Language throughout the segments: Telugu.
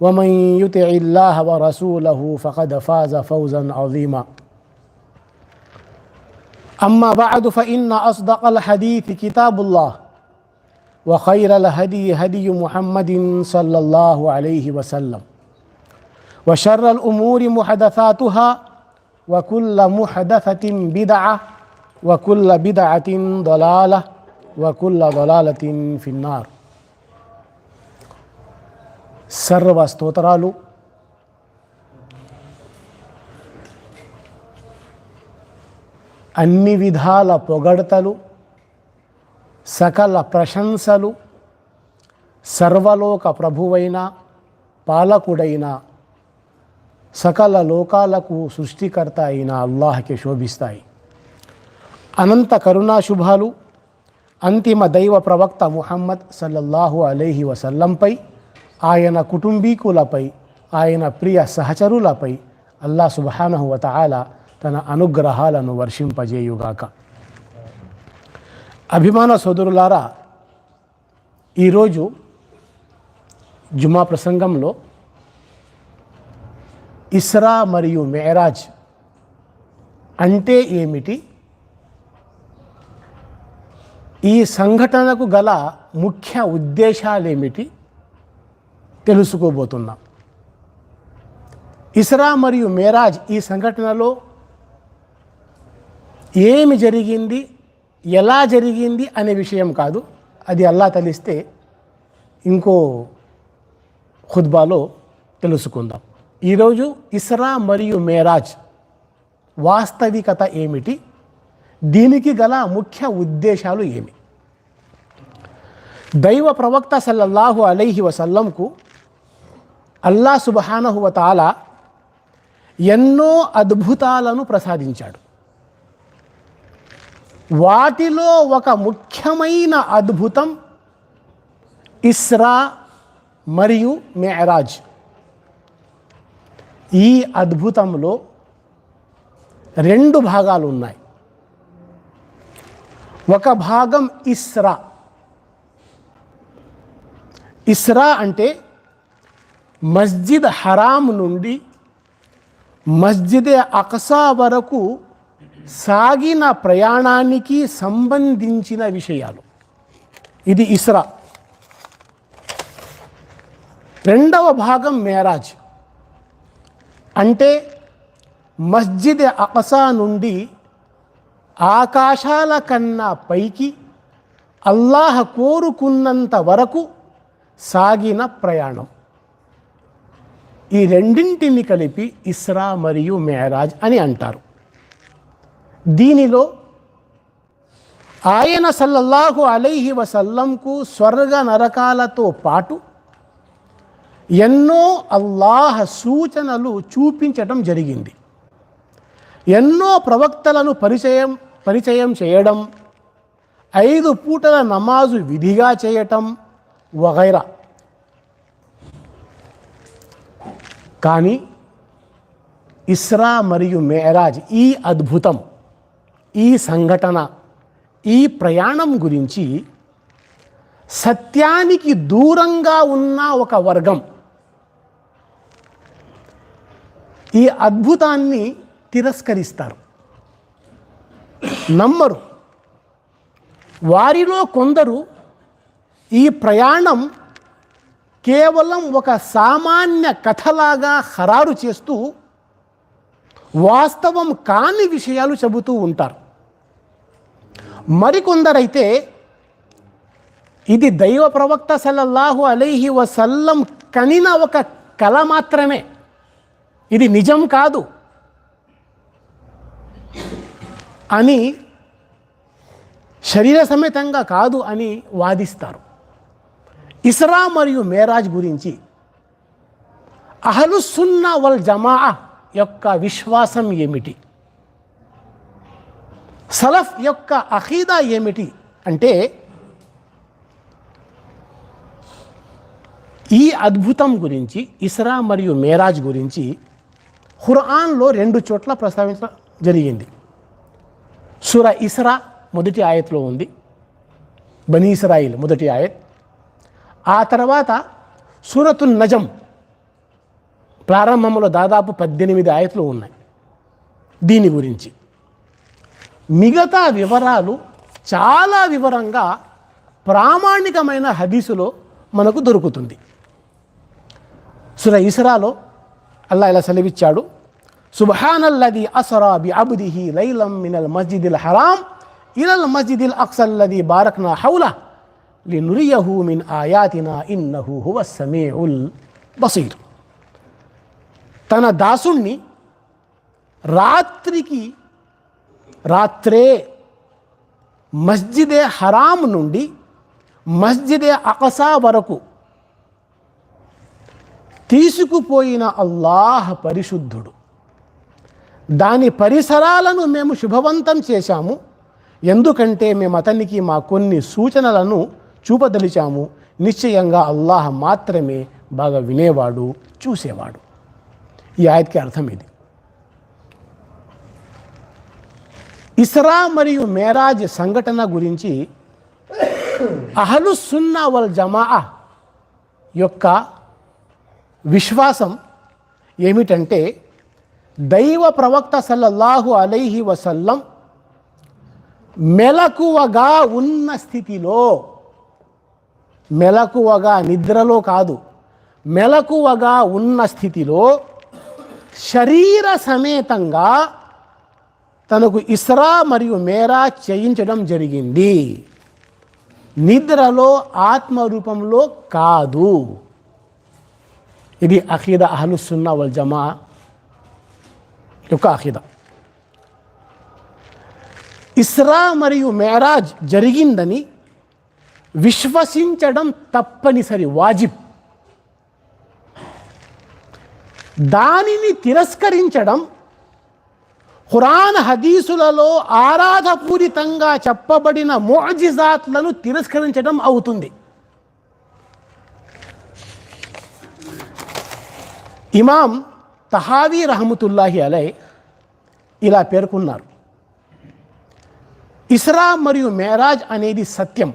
ومن يطع الله ورسوله فقد فاز فوزا عظيما. أما بعد فإن أصدق الحديث كتاب الله وخير الهدي هدي محمد صلى الله عليه وسلم وشر الأمور محدثاتها وكل محدثة بدعة وكل بدعة ضلالة وكل ضلالة في النار. సర్వ స్తోత్రాలు. అన్ని విధాల పొగడతలు సకల ప్రశంసలు సర్వలోక ప్రభువైన పాలకుడైన సకల లోకాలకు సృష్టికర్త అయిన అల్లాహకి శోభిస్తాయి. అనంత కరుణా శుభాలు అంతిమ దైవ ప్రవక్త ముహమ్మద్ సల్లల్లాహు అలీహి వసల్లంపై ఆయన కుటుంబీకులపై ఆయన ప్రియ సహచరులపై అల్లా సుబహానహువతాల తన అనుగ్రహాలను వర్షింపజేయుగాక. అభిమాన సోదరులారా ఈరోజు జుమా ప్రసంగంలో ఇస్రా మరియు మేరాజ్ అంటే ఏమిటి? ఈ సంఘటనకు గల ముఖ్య ఉద్దేశాలేమిటి? తెలుసుకోబోతున్నాం. ఇస్రా మరియు మేరాజ్ ఈ సంఘటనలో ఏమి జరిగింది ఎలా జరిగింది అనే విషయం కాదు. అది అల్లా తలిస్తే ఇంకో ఖుద్బాలో తెలుసుకుందాం. ఈరోజు ఇస్రా మరియు మేరాజ్ వాస్తవికత ఏమిటి? దీనికి గల ముఖ్య ఉద్దేశాలు ఏమి? దైవ ప్రవక్త సల్లల్లాహు అలైహి వసల్లంకు అల్లా సుబహానహువతాల ఎన్నో అద్భుతాలను ప్రసాదించాడు. వాటిలో ఒక ముఖ్యమైన అద్భుతం ఇస్రా మరియు మెరాజ్. ఈ అద్భుతంలో రెండు భాగాలు ఉన్నాయి. ఒక భాగం ఇస్రా. ఇస్రా అంటే మస్జిద్ హరాం నుండి మస్జిద్ అక్సా వరకు సాగిన ప్రయాణానికి సంబంధించిన విషయాలు. ఇది ఇస్రా. రెండవ భాగం మేరాజ్. అంటే మస్జిద్ అక్సా నుండి ఆకాశాల కన్నా పైకి అల్లాహ్ కోరుకున్నంత వరకు సాగిన ప్రయాణం. ఈ రెండింటిని కలిపి ఇస్రా మరియు మేరాజ్ అని అంటారు. దీనిలో ఆయన సల్లల్లాహు అలైహి వసల్లంకు స్వర్గ నరకాలతో పాటు ఎన్నో అల్లాహ సూచనలు చూపించటం జరిగింది. ఎన్నో ప్రవక్తలను పరిచయం పరిచయం చేయడం ఐదు పూటల నమాజు విధిగా చేయటం వగైరా. కానీ ఇస్రా మరియు మేరాజ్ ఈ అద్భుతం ఈ సంఘటన ఈ ప్రయాణం గురించి సత్యానికి దూరంగా ఉన్న ఒక వర్గం ఈ అద్భుతాన్ని తిరస్కరిస్తారు. నమ్మరు. వారిలో కొందరు ఈ ప్రయాణం కేవలం ఒక సామాన్య కథలాగా ఖరారు చేస్తూ వాస్తవం కాని విషయాలు చెబుతూ ఉంటారు. మరికొందరైతే ఇది దైవ ప్రవక్త సల్లల్లాహు అలైహి వసల్లం కనిన ఒక కళ మాత్రమే. ఇది నిజం కాదు. అని శరీర సమేతంగా కాదు అని వాదిస్తారు. ఇస్రా మరియు మేరాజ్ గురించి. అహలుసున్నా వల్ జమా యొక్క విశ్వాసం ఏమిటి? సలఫ్ యొక్క అఖీదా ఏమిటి? అంటే ఈ అద్భుతం గురించి ఇస్రా మరియు మేరాజ్ గురించి ఖురాన్లో రెండు చోట్ల ప్రస్తావించడం జరిగింది. సుర ఇస్రా మొదటి ఆయత్లో ఉంది. బనీ ఇస్రాయిల్ మొదటి ఆయత్. ఆ తర్వాత సూరతున్ నజం ప్రారంభంలో దాదాపు పద్దెనిమిది ఆయతలు ఉన్నాయి దీని గురించి. మిగతా వివరాలు చాలా వివరంగా ప్రామాణికమైన హదీసులో మనకు దొరుకుతుంది. సుర ఇస్రాలో అల్లా ఇలా సెలవిచ్చాడు సుబహానల్లది అసరా బి లైలం మినల్ మస్జిదిల్ హరాం ఇలల్ మస్జిదిల్ అక్సల్లది బారక్నా హౌలా. లినురియహు మిన్ ఆయాతినా ఇన్నహు హువ సమీఉల్ బసీర్. తన దాసుణ్ణి రాత్రికి రాత్రే మస్జిదే హరాం నుండి మస్జిదే అకసా వరకు తీసుకుపోయిన అల్లాహ్ పరిశుద్ధుడు. దాని పరిసరాలను మేము శుభవంతం చేశాము. ఎందుకంటే మేము అతనికి మా కొన్ని సూచనలను చూపదలిచాము. నిశ్చయంగా అల్లాహ్ మాత్రమే బాగా వినేవాడు చూసేవాడు. ఈ ఆయత్కి అర్థం ఇది. ఇస్రా మరియు మేరాజ్ సంఘటన గురించి అహలు సున్నా వల్ జమా యొక్క విశ్వాసం ఏమిటంటే దైవ ప్రవక్త సల్లల్లాహు అలైహి వసల్లం మెలకువగా ఉన్న స్థితిలో మెలకువగా నిద్రలో కాదు. మెలకువగా ఉన్న స్థితిలో శరీర సమేతంగా తనకు ఇస్రా మరియు మేరా చేయించడం జరిగింది. నిద్రలో ఆత్మ రూపంలో కాదు. ఇది అఖీద అహలుసున్నా వల్ జమా యొక్క అఖీద. ఇస్రా మరియు మేరాజ్ జరిగిందని విశ్వసించడం తప్పనిసరి వాజిబ్. దానిని తిరస్కరించడం ఖురాన్ హదీసులలో ఆరాధపూరితంగా చెప్పబడిన మోజిజాత్లను తిరస్కరించడం అవుతుంది. ఇమాం తహావీ రహమతుల్లాహి అలై ఇలా పేర్కొన్నారు. ఇస్రా మరియు మేరాజ్ అనేది సత్యం.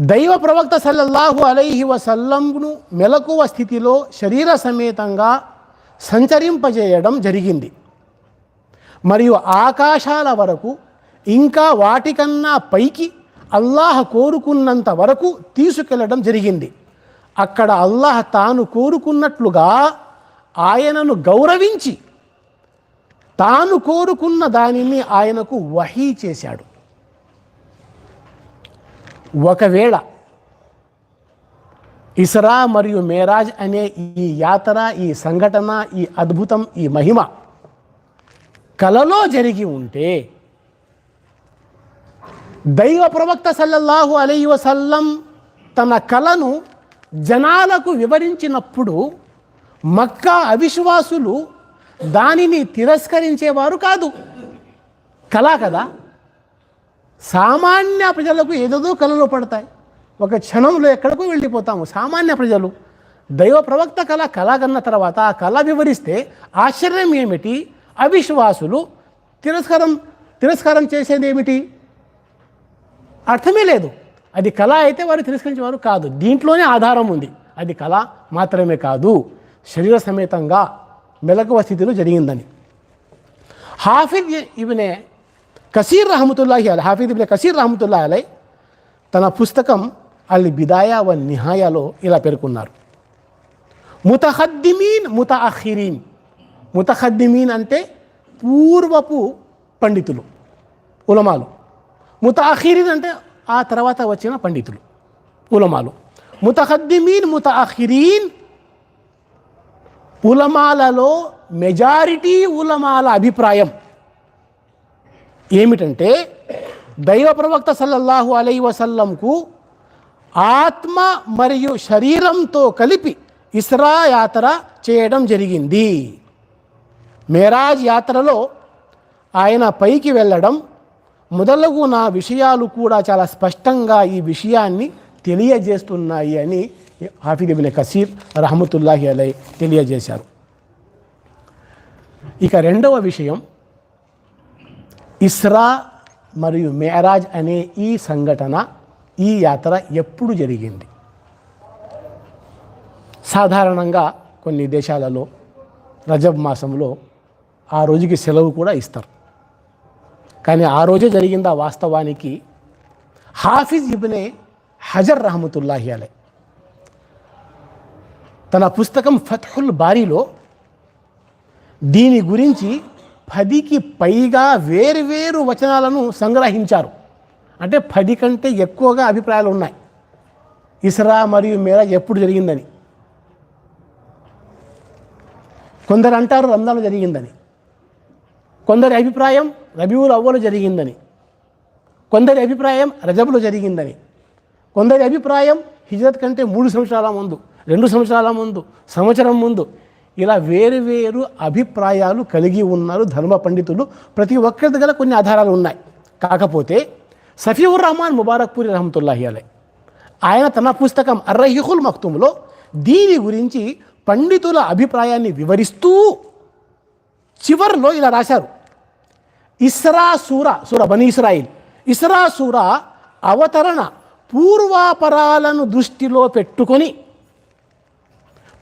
దైవ ప్రవక్త సల్లల్లాహు అలైహి వసల్లంను మెలకువ స్థితిలో శరీర సమేతంగా సంచరింపజేయడం జరిగింది. మరియు ఆకాశాల వరకు ఇంకా వాటికన్నా పైకి అల్లాహ్ కోరుకున్నంత వరకు తీసుకెళ్ళడం జరిగింది. అక్కడ అల్లాహ్ తాను కోరుకున్నట్లుగా ఆయనను గౌరవించి తాను కోరుకున్న దానిని ఆయనకు వహీ చేశాడు. ఒకవేళ ఇస్రా మరియు మేరాజ్ అనే ఈ యాత్ర ఈ సంఘటన ఈ అద్భుతం ఈ మహిమ కలలో జరిగి ఉంటే దైవ ప్రవక్త సల్లల్లాహు అలై వసల్లం తన కలను జనాలకు వివరించినప్పుడు మక్కా అవిశ్వాసులు దానిని తిరస్కరించేవారు కాదు. కళ కదా? సామాన్య ప్రజలకు ఏదేదో కళలు పడతాయి. ఒక క్షణంలో ఎక్కడికో వెళ్ళిపోతాము. సామాన్య ప్రజలు దైవ ప్రవక్త కళ కళ కన్న తర్వాత ఆ కళ వివరిస్తే ఆశ్చర్యం ఏమిటి? అవిశ్వాసులు తిరస్కారం తిరస్కారం చేసేది ఏమిటి? అర్థమే లేదు. అది కళ అయితే వారు తిరస్కరించేవారు కాదు. దీంట్లోనే ఆధారం ఉంది. అది కళ మాత్రమే కాదు. శరీర సమేతంగా మెలకువ స్థితిలో జరిగిందని. హాఫిజ్ ఇవనే కసీర్ రహమతుల్లాహి అలై హాఫీద్ ఇబినే కసీర్ రహమతుల్లా అలై తన పుస్తకం అల్ బిదాయా వ నిహాయాలో ఇలా పేర్కొన్నారు. ముతహద్దిమీన్ ముతఅఖిరీన్ ముతహద్దిమీన్ అంటే పూర్వపు పండితులు ఉలమాలు. ముతఅఖిరీన్ అంటే ఆ తర్వాత వచ్చిన పండితులు ఉలమాలు. ముతహద్దిమీన్ ముతఅఖిరీన్ ఉలమాలలో మెజారిటీ ఉలమాల అభిప్రాయం. ఏమిటంటే దైవ ప్రవక్త సల్లల్లాహు అలై వసల్లంకు ఆత్మ మరియు శరీరంతో కలిపి ఇస్రా యాత్ర చేయడం జరిగింది. మేరాజ్ యాత్రలో ఆయన పైకి వెళ్ళడం మొదలగు నా విషయాలు కూడా చాలా స్పష్టంగా ఈ విషయాన్ని తెలియజేస్తున్నాయి అని హాఫీద్ ఇబిన్ కసీర్ రహమతుల్లాహి అలై తెలియజేశారు. ఇక రెండవ విషయం ఇస్రా మరియు మేరాజ్ అనే ఈ సంఘటన ఈ యాత్ర ఎప్పుడు జరిగింది? సాధారణంగా కొన్ని దేశాలలో రజబ్ మాసంలో ఆ రోజుకి సెలవు కూడా ఇస్తారు. కానీ ఆ రోజే జరిగిందా వాస్తవానికి? హాఫిజ్ ఇబ్నే హజర్ రహమతుల్లాహి అలే తన పుస్తకం ఫత్హుల్ బారీలో దీని గురించి పదికి పైగా వేరువేరు వచనాలను సంగ్రహించారు. అంటే పది కంటే ఎక్కువగా అభిప్రాయాలు ఉన్నాయి. ఇస్రా మరియు మేరా ఎప్పుడు జరిగిందని. కొందరు అంటారు రంధాలు జరిగిందని. కొందరి అభిప్రాయం రబీవుల్ అవ్వలు జరిగిందని. కొందరి అభిప్రాయం రజబులు జరిగిందని. కొందరి అభిప్రాయం హిజరత్ కంటే మూడు సంవత్సరాల ముందు రెండు సంవత్సరాల ముందు సంవత్సరం ముందు ఇలా వేరు వేరు అభిప్రాయాలు కలిగి ఉన్నారు ధర్మ పండితులు. ప్రతి ఒక్కరి దగ్గర కొన్ని ఆధారాలు ఉన్నాయి. కాకపోతే సఫీవుర్ రహమాన్ ముబారక్పూరి రహమతుల్లాహి అలే ఆయన తన పుస్తకం అర్రహిహుల్ మక్తుములో దీని గురించి పండితుల అభిప్రాయాన్ని వివరిస్తూ చివర్లో ఇలా రాశారు. ఇస్రా సూర సూర బని ఇస్రాయిల్ ఇస్రా సూర అవతరణ పూర్వాపరాలను దృష్టిలో పెట్టుకొని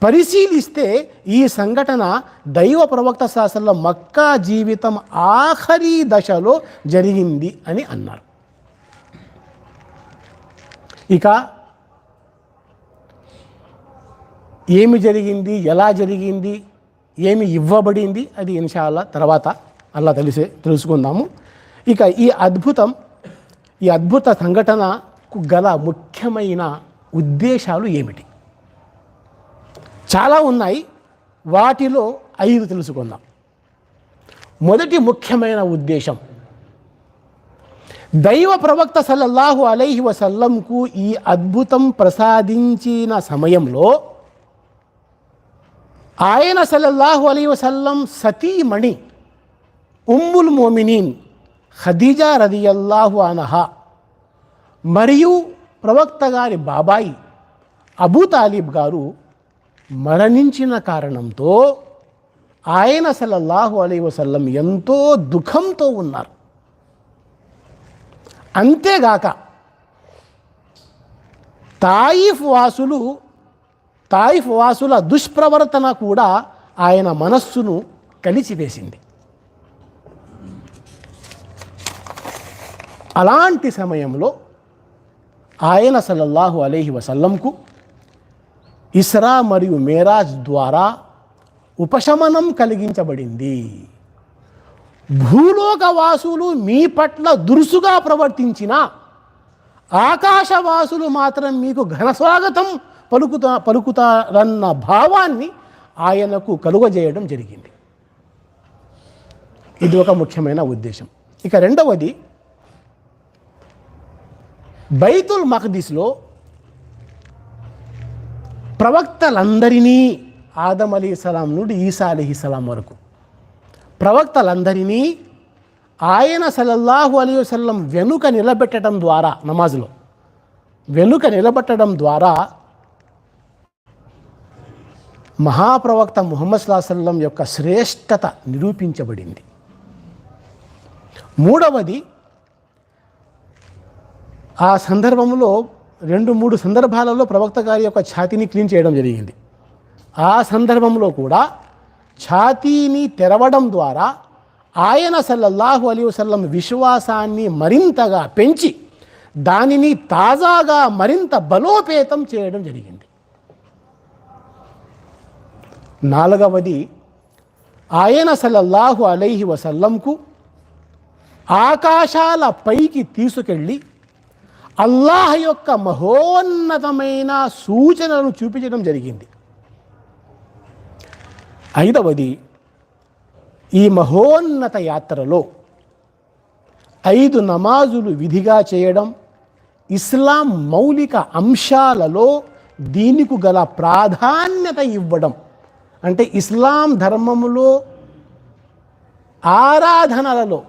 పరిశీలిస్తే ఈ సంఘటన దైవ ప్రవక్త శాసనంలో మక్కా జీవితం ఆఖరి దశలో జరిగింది అని అన్నారు. ఇక ఏమి జరిగింది ఎలా జరిగింది ఏమి ఇవ్వబడింది అది ఇన్షాల్లా తర్వాత అలా తెలిసే తెలుసుకుందాము. ఇక ఈ అద్భుతం ఈ అద్భుత సంఘటనకు గల ముఖ్యమైన ఉద్దేశాలు ఏమిటి? చాలా ఉన్నాయి. వాటిలో ఐదు తెలుసుకుందాం. మొదటి ముఖ్యమైన ఉద్దేశం. దైవ ప్రవక్త సల్లల్లాహు అలైహి వసల్లంకు ఈ అద్భుతం ప్రసాదించిన సమయంలో ఆయన సల్లల్లాహు అలీ వసల్లం సతీమణి ఉమ్ముల్ మోమినీన్ ఖదీజా రదియల్లాహు అనహా మరియు ప్రవక్త గారి బాబాయి అబూ తాలిబ్ గారు మరణించిన కారణంతో ఆయన సల్లల్లాహు అలీ వసల్లం ఎంతో దుఃఖంతో ఉన్నారు. అంతేగాక తాయిఫ్ వాసులు తాయిఫ్ వాసుల దుష్ప్రవర్తన కూడా ఆయన మనస్సును కలిసివేసింది. అలాంటి సమయంలో ఆయన సల్లల్లాహు అలీహి వసల్లంకు ఇస్రా మరియు మేరాజ్ ద్వారా ఉపశమనం కలిగించబడింది. భూలోకవాసులు మీ పట్ల దురుసుగా ప్రవర్తించిన ఆకాశవాసులు మాత్రం మీకు ఘనస్వాగతం పలుకుతా పలుకుతారన్న భావాన్ని ఆయనకు కలుగజేయడం జరిగింది. ఇది ఒక ముఖ్యమైన ఉద్దేశం. ఇక రెండవది బైతుల్ మఖదీస్లో ప్రవక్తలందరినీ ఆదం అలీ సలాం నుండి ఈసా అలీ సలాం వరకు. ప్రవక్తలందరినీ ఆయన సల్లల్లాహు అలీ వసలం వెనుక నిలబెట్టడం ద్వారా నమాజ్లో వెనుక నిలబెట్టడం ద్వారా మహాప్రవక్త ముహమ్మద్ సల్లాహం యొక్క శ్రేష్టత నిరూపించబడింది. మూడవది ఆ సందర్భంలో రెండు మూడు సందర్భాలలో ప్రవక్త గారి యొక్క ఛాతీని క్లీన్ చేయడం జరిగింది. ఆ సందర్భంలో కూడా ఛాతీని తెరవడం ద్వారా ఆయన సల్లల్లాహు అలీ వసల్లం విశ్వాసాన్ని మరింతగా పెంచి దానిని తాజాగా మరింత బలోపేతం చేయడం జరిగింది. నాలుగవది ఆయన సల్లల్లాహు అలైహి వసల్లంకు ఆకాశాల పైకి తీసుకెళ్ళి అల్లాహ్ యొక్క మహోన్నతమైన సూచనలను చూపించడం జరిగింది. ఐదవది ఈ మహోన్నత యాత్రలో ఐదు నమాజులు విధిగా చేయడం ఇస్లాం మౌలిక అంశాలలో దీనికి గల ప్రాధాన్యత ఇవ్వడం. అంటే ఇస్లాం ధర్మములో ఆరాధనలలో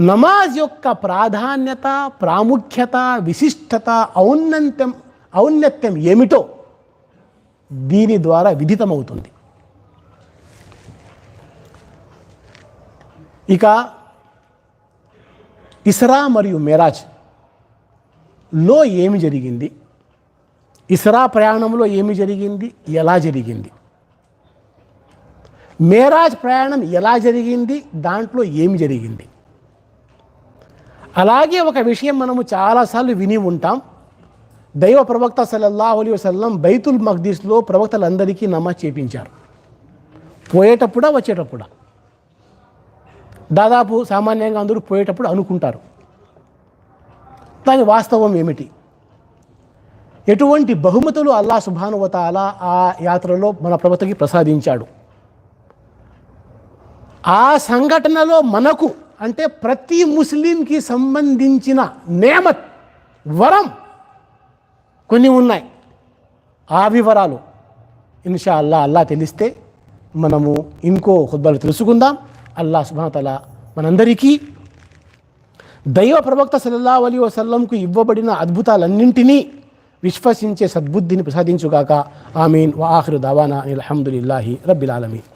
నమాజ్ యొక్క ప్రాధాన్యత ప్రాముఖ్యత విశిష్టత ఔన్నత్యం ఔన్నత్యం ఏమిటో దీని ద్వారా విదితమవుతుంది. ఇక ఇస్రా మరియు మెరాజ్లో ఏమి జరిగింది? ఇస్రా ప్రయాణంలో ఏమి జరిగింది? ఎలా జరిగింది? మేరాజ్ ప్రయాణం ఎలా జరిగింది? దాంట్లో ఏమి జరిగింది? అలాగే ఒక విషయం మనము చాలాసార్లు విని ఉంటాం. దైవ ప్రవక్త సల్లల్లాహు అలీ వసల్లం బైతుల్ మక్దీస్లో ప్రవక్తలందరికీ నమాజ్ చేపించారు. పోయేటప్పుడా వచ్చేటప్పుడా? దాదాపు సామాన్యంగా అందరూ పోయేటప్పుడు అనుకుంటారు. దాని వాస్తవం ఏమిటి? ఎటువంటి బహుమతులు అల్లా సుభానువతాల ఆ యాత్రలో మన ప్రవక్తకి ప్రసాదించాడు? ఆ సంఘటనలో మనకు అంటే ప్రతి ముస్లింకి సంబంధించిన నేమత్ వరం కొన్ని ఉన్నాయి. ఆ వివరాలు ఇన్షా అల్లా అల్లా తెలిస్తే మనము ఇంకో హుద్బలు తెలుసుకుందాం. అల్లా సుభాతల మనందరికీ దైవ ప్రవక్త సల్లల్లా అలీ వసల్లంకు ఇవ్వబడిన అద్భుతాలన్నింటినీ విశ్వసించే సద్బుద్ధిని ప్రసాదించుగాక. ఆమీన్. వాహరు దావానా. అల్హమ్దుల్లాహి రబ్బిల్ ఆలమీన్.